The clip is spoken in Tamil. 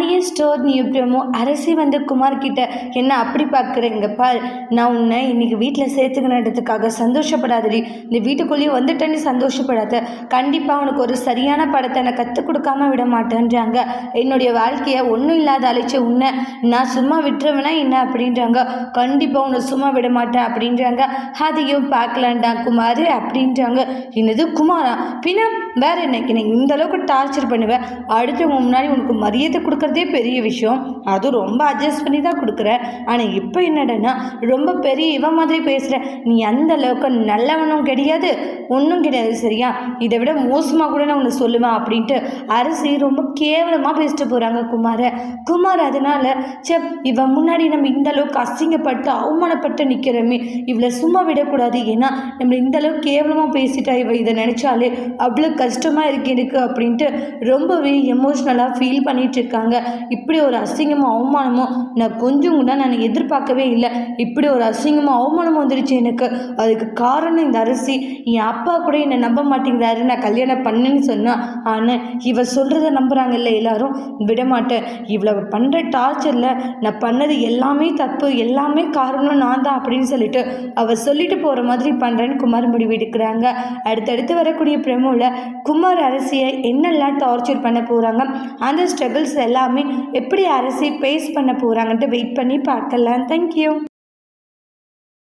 பாண்டிய ஸ்டோர் நீ ப்ரோமோ அரசி வந்து குமார் கிட்ட என்ன அப்படி பார்க்குறேங்க பார் நான் உன்னை இன்னைக்கு வீட்டில் சேர்த்துக்கணுன்றதுக்காக சந்தோஷப்படாதடி. இந்த வீட்டுக்குள்ளேயே வந்துட்டேன்னு சந்தோஷப்படாத. கண்டிப்பாக உனக்கு ஒரு சரியான படத்தை நான் கற்றுக் கொடுக்காம விட மாட்டேன்றாங்க. என்னுடைய வாழ்க்கையை ஒன்றும் இல்லாத அழைச்ச உன்னை நான் சும்மா விட்டுருவேனா என்ன அப்படின்றாங்க. கண்டிப்பாக உன்னை சும்மா விட மாட்டேன் அப்படின்றாங்க. அதையும் பார்க்கலான்டா குமார் அப்படின்றாங்க. என்னது குமாரா? பின்ன வேற என்னைக்கு? இந்த அளவுக்கு டார்ச்சர் பண்ணுவேன். அடுத்தவங்க முன்னாடி உனக்கு மரியாதை கொடுக்குறதே பெரிய விஷயம். அதுவும் ரொம்ப அட்ஜஸ்ட் பண்ணி தான் கொடுக்குற. ஆனால் இப்போ என்னடன்னா ரொம்ப பெரிய இவன் மாதிரி பேசுகிற நீ அந்த அளவுக்கு நல்லவனும் கிடையாது ஒன்றும் கிடையாது சரியா? இதை விட மோசமாக கூட நான் உன்னை சொல்லுவேன் அப்படின்ட்டு அரசி ரொம்ப கேவலமாக பேசிட்டு போகிறாங்க குமாரை. குமார் அதனால சே இவன் முன்னாடி நம்ம இந்த அளவுக்கு அசிங்கப்பட்டு அவமானப்பட்டு நிற்கிறோமே இவளை சும்மா விடக்கூடாது. ஏன்னா நம்ம இந்த அளவுக்கு கேவலமாக பேசிட்டா இவ இதை நினச்சாலே அவ்வளோ கஷ்டமாக இருக்கு எனக்கு அப்படின்ட்டு ரொம்பவே எமோஷ்னலாக ஃபீல் பண்ணிகிட்டு இருக்காங்க. இப்படி ஒரு அசிங்கமும் அவமானமும் நான் கொஞ்சம் கூட நான் எதிர்பார்க்கவே இல்லை. இப்படி ஒரு அசிங்கமும் அவமானமும் வந்துடுச்சு எனக்கு. அதுக்கு காரணம் இந்த அரிசி. என் அப்பா கூட என்னை நம்ப மாட்டேங்கிறாரு. நான் கல்யாணம் பண்ணேன்னு சொன்னேன் ஆனால் இவ சொல்கிறத நம்புகிறாங்கல்ல எல்லாரும். விடமாட்டேன். இவ்வளவு இவ்வளோ பண்ணுற டார்ச்சரில் நான் பண்ணது எல்லாமே தப்பு எல்லாமே காரணம் நான் தான் அப்படின்னு சொல்லிட்டு அவள் சொல்லிட்டு போகிற மாதிரி பண்ணுறேன்னு குமார் முடிவு எடுக்கிறாங்க அடுத்தடுத்து வரக்கூடிய பிரமோவில் குமார் அரசியை என்னெல்லாம் டார்ச்சர் பண்ண போகிறாங்க அந்த ஸ்ட்ரகிள்ஸ் எல்லாம் எல்லாமே எப்படி அரசி பேஸ் பண்ண போகிறாங்கன்ட்டு வெயிட் பண்ணி பார்க்கலாம். தேங்க்யூ